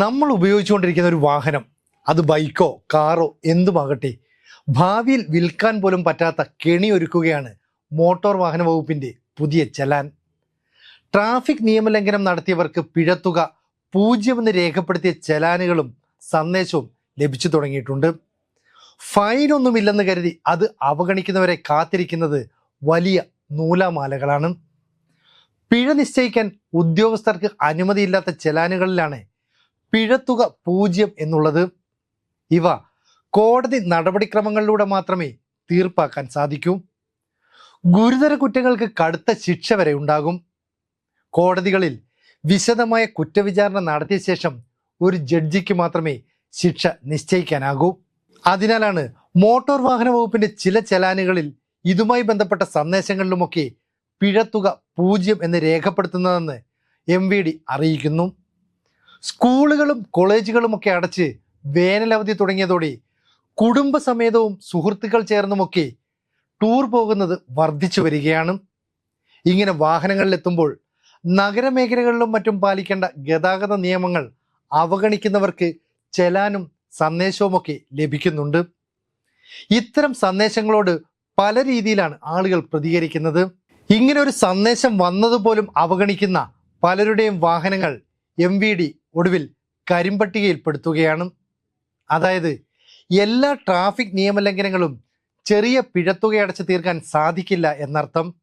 നമ്മൾ ഉപയോഗിച്ചുകൊണ്ടിരിക്കുന്ന ഒരു വാഹനം അത് ബൈക്കോ കാറോ എന്തുമാകട്ടെ ഭാവിയിൽ വിൽക്കാൻ പോലും പറ്റാത്ത കെണി ഒരുക്കുകയാണ് മോട്ടോർ വാഹന വകുപ്പിന്റെ പുതിയ ചലാൻ. ട്രാഫിക് നിയമലംഘനം നടത്തിയവർക്ക് പിഴത്തുക പൂജ്യമെന്ന് രേഖപ്പെടുത്തിയ ചലാനുകളും സന്ദേശവും ലഭിച്ചു തുടങ്ങിയിട്ടുണ്ട്. ഫൈനൊന്നുമില്ലെന്ന് കരുതി അത് അവഗണിക്കുന്നവരെ കാത്തിരിക്കുന്നത് വലിയ നൂലാമാലകളാണ്. പിഴ നിശ്ചയിക്കാൻ ഉദ്യോഗസ്ഥർക്ക് അനുമതിയില്ലാത്ത ചലാനുകളിലാണ് പിഴത്തുക പൂജ്യം എന്നുള്ളത് ഇവ കോടതി നടപടിക്രമങ്ങളിലൂടെ മാത്രമേ തീർപ്പാക്കാൻ സാധിക്കൂ. ഗുരുതര കുറ്റങ്ങൾക്ക് കടുത്ത ശിക്ഷ വരെ ഉണ്ടാകും. കോടതികളിൽ വിശദമായ കുറ്റവിചാരണ നടത്തിയ ശേഷം ഒരു ജഡ്ജിക്ക് മാത്രമേ ശിക്ഷ നിശ്ചയിക്കാനാകൂ. അതിനാലാണ് മോട്ടോർ വാഹന വകുപ്പിന്റെ ചില ചലാനുകളിൽ ഇതുമായി ബന്ധപ്പെട്ട സന്ദേശങ്ങളിലുമൊക്കെ പിഴത്തുക പൂജ്യം എന്ന് രേഖപ്പെടുത്തുന്നതെന്ന് എം അറിയിക്കുന്നു. സ്കൂളുകളും കോളേജുകളുമൊക്കെ അടച്ച് വേനലവധി തുടങ്ങിയതോടെ കുടുംബസമേതവും സുഹൃത്തുക്കൾ ചേർന്നുമൊക്കെ ടൂർ പോകുന്നത് വർദ്ധിച്ചു വരികയാണ്. ഇങ്ങനെ വാഹനങ്ങളിലെത്തുമ്പോൾ നഗരമേഖലകളിലും മറ്റും പാലിക്കേണ്ട ഗതാഗത നിയമങ്ങൾ അവഗണിക്കുന്നവർക്ക് ചെലാനും സന്ദേശവുമൊക്കെ ലഭിക്കുന്നുണ്ട്. ഇത്തരം സന്ദേശങ്ങളോട് പല രീതിയിലാണ് ആളുകൾ പ്രതികരിക്കുന്നത്. ഇങ്ങനെ ഒരു സന്ദേശം വന്നതുപോലും അവഗണിക്കുന്ന പലരുടെയും വാഹനങ്ങൾ എം വി ഡി ഒടുവിൽ കരിമ്പട്ടികയിൽപ്പെടുത്തുകയാണ്. അതായത് എല്ലാ ട്രാഫിക് നിയമലംഘനങ്ങളും ചെറിയ പിഴത്തുക അടച്ചു തീർക്കാൻ സാധിക്കില്ല എന്നർത്ഥം.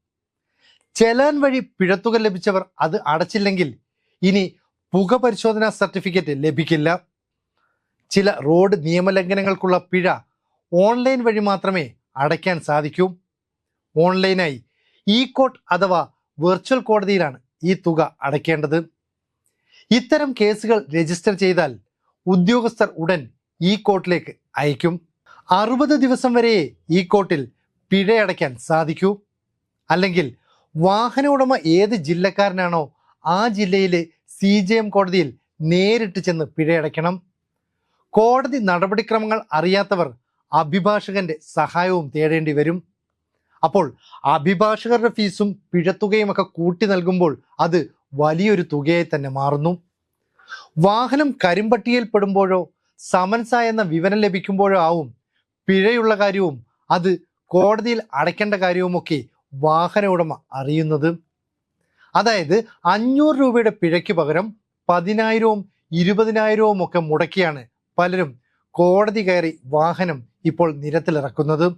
ചെലാൻ വഴി പിഴത്തുക ലഭിച്ചവർ അത് അടച്ചില്ലെങ്കിൽ ഇനി പുക പരിശോധനാ സർട്ടിഫിക്കറ്റ് ലഭിക്കില്ല. ചില റോഡ് നിയമലംഘനങ്ങൾക്കുള്ള പിഴ ഓൺലൈൻ വഴി മാത്രമേ അടയ്ക്കാൻ സാധിക്കൂ. ഓൺലൈനായി ഇ കോട്ട് അഥവാ വെർച്വൽ കോടതിയിലാണ് ഈ തുക അടയ്ക്കേണ്ടത്. ഇത്തരം കേസുകൾ രജിസ്റ്റർ ചെയ്താൽ ഉദ്യോഗസ്ഥർ ഉടൻ ഈ കോർട്ടിലേക്ക് അയക്കും. അറുപത് ദിവസം വരെ ഈ കോർട്ടിൽ പിഴയടയ്ക്കാൻ സാധിക്കൂ. അല്ലെങ്കിൽ വാഹന ഉടമ ഏത് ജില്ലക്കാരനാണോ ആ ജില്ലയിലെ സി ജെ എം കോടതിയിൽ നേരിട്ട് ചെന്ന് പിഴയടയ്ക്കണം. കോടതി നടപടിക്രമങ്ങൾ അറിയാത്തവർ അഭിഭാഷകന്റെ സഹായവും തേടേണ്ടി വരും. അപ്പോൾ അഭിഭാഷകരുടെ ഫീസും പിഴത്തുകയും ഒക്കെ കൂട്ടി നൽകുമ്പോൾ അത് വലിയൊരു തുകയായി തന്നെ മാറുന്നു. വാഹനം കരിമ്പട്ടികയിൽപ്പെടുമ്പോഴോ സമൻസായ എന്ന വിവരം ലഭിക്കുമ്പോഴോ ആവും. പിഴയുള്ള കാര്യവും അത് കോടതിയിൽ അടയ്ക്കേണ്ട കാര്യവുമൊക്കെ വാഹന ഉടമ അറിയുന്നത്. അതായത് അഞ്ഞൂറ് രൂപയുടെ പിഴയ്ക്ക് പകരം പതിനായിരവും ഇരുപതിനായിരവും ഒക്കെ മുടക്കിയാണ് പലരും കോടതി കയറി വാഹനം ഇപ്പോൾ നിരത്തിലിറക്കുന്നത്.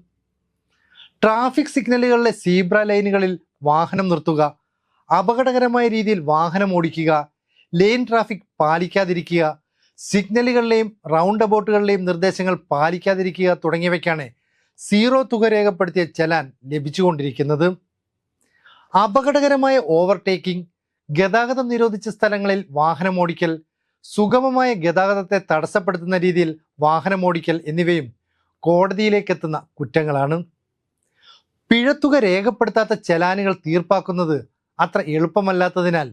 ട്രാഫിക് സിഗ്നലുകളിലെ സീബ്ര ലൈനുകളിൽ വാഹനം നിർത്തുക അപകടകരമായ രീതിയിൽ വാഹനം ഓടിക്കുക ലെയിൻ ട്രാഫിക് പാലിക്കാതിരിക്കുക സിഗ്നലുകളിലെയും റൗണ്ട് അബൌട്ടുകളിലെയും നിർദ്ദേശങ്ങൾ പാലിക്കാതിരിക്കുക തുടങ്ങിയവയ്ക്കാണ് സീറോ തുക രേഖപ്പെടുത്തിയ ചലാൻ ലഭിച്ചുകൊണ്ടിരിക്കുന്നത്. അപകടകരമായ ഓവർടേക്കിംഗ് ഗതാഗതം നിരോധിച്ച സ്ഥലങ്ങളിൽ വാഹനമോടിക്കൽ സുഗമമായ ഗതാഗതത്തെ തടസ്സപ്പെടുത്തുന്ന രീതിയിൽ വാഹനമോടിക്കൽ എന്നിവയും കോടതിയിലേക്കെത്തുന്ന കുറ്റങ്ങളാണ്. പിഴത്തുക രേഖപ്പെടുത്താത്ത ചലാനുകൾ തീർപ്പാക്കുന്നത് അത്ര എളുപ്പമല്ലാത്തതിനാൽ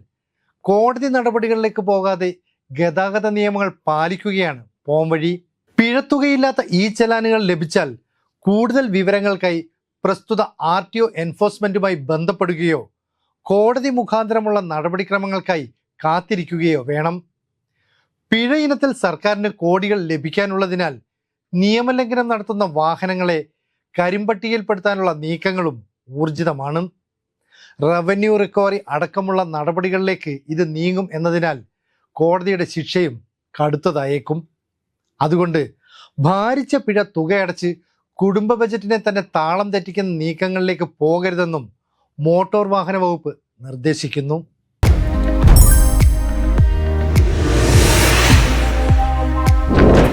കോടതി നടപടികളിലേക്ക് പോകാതെ ഗതാഗത നിയമങ്ങൾ പാലിക്കുകയാണ്. പോംവഴി പിഴത്തുകയില്ലാത്ത ഈ ചലാനുകൾ ലഭിച്ചാൽ കൂടുതൽ വിവരങ്ങൾക്കായി പ്രസ്തുത ആർ ടി ഒ എൻഫോഴ്സ്മെന്റുമായി ബന്ധപ്പെടുകയോ കോടതി മുഖാന്തരമുള്ള നടപടിക്രമങ്ങൾക്കായി കാത്തിരിക്കുകയോ വേണം. പിഴ ഇനത്തിൽ സർക്കാരിന് കോടികൾ ലഭിക്കാനുള്ളതിനാൽ നിയമലംഘനം നടത്തുന്ന വാഹനങ്ങളെ കരിമ്പട്ടികയിൽപ്പെടുത്താനുള്ള നീക്കങ്ങളും ഊർജിതമാണ്. റവന്യൂ റിക്കവറി അടക്കമുള്ള നടപടികളിലേക്ക് ഇത് നീങ്ങും എന്നതിനാൽ കോടതിയുടെ ശിക്ഷയും കടുത്തതായേക്കും. അതുകൊണ്ട് ഭാരിച്ച പിഴ തുകയടച്ച് കുടുംബ ബജറ്റിനെ തന്നെ താളം തെറ്റിക്കുന്ന നീക്കങ്ങളിലേക്ക് പോകരുതെന്നും മോട്ടോർ വാഹന വകുപ്പ് നിർദ്ദേശിക്കുന്നു.